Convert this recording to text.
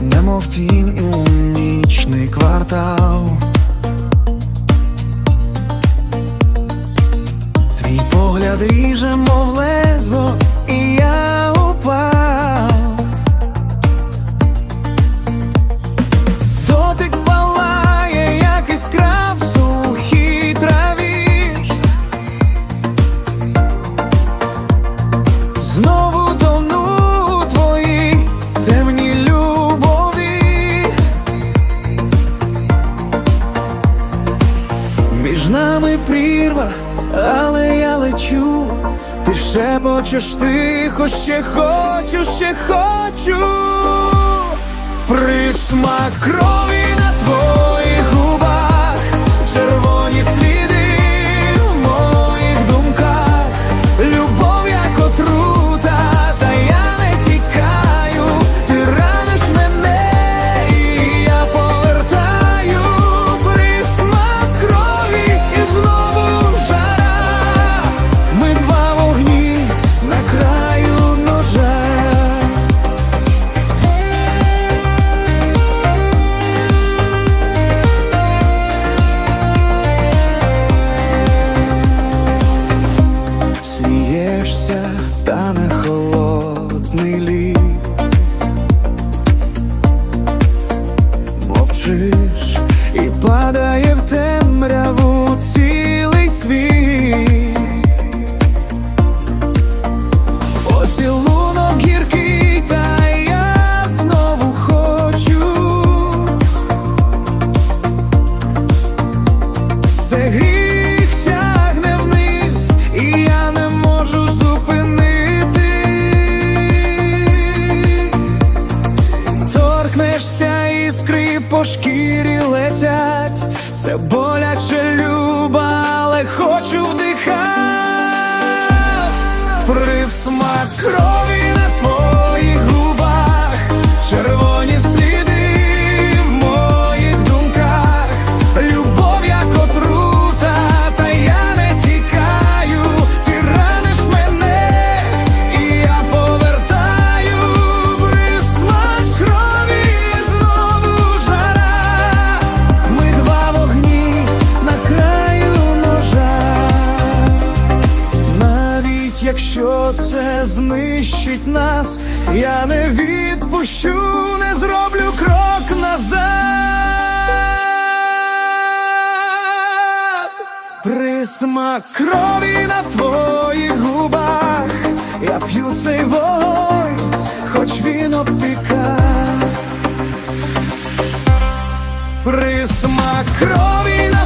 немов тінь у нічний квартал. Твій погляд ріже, мов лезо, прірва, але я лечу. Ти шепочеш тихо, ще хочу, ще хочу. Присмак крові Мовчиш і падає в темряву цілий світ Поцілунок гіркий, та я знову хочу Це гріх тягне вниз, і я не можу зупинитись. Торкнешся іскри по шкірі летять. Це боляче люба, але хочу вдихать. Привсмак крові це знищить нас, я не відпущу, не зроблю крок назад, присмак крові на твоїх губах, я п'ю цей вогонь, хоч він опіка, присмак крові на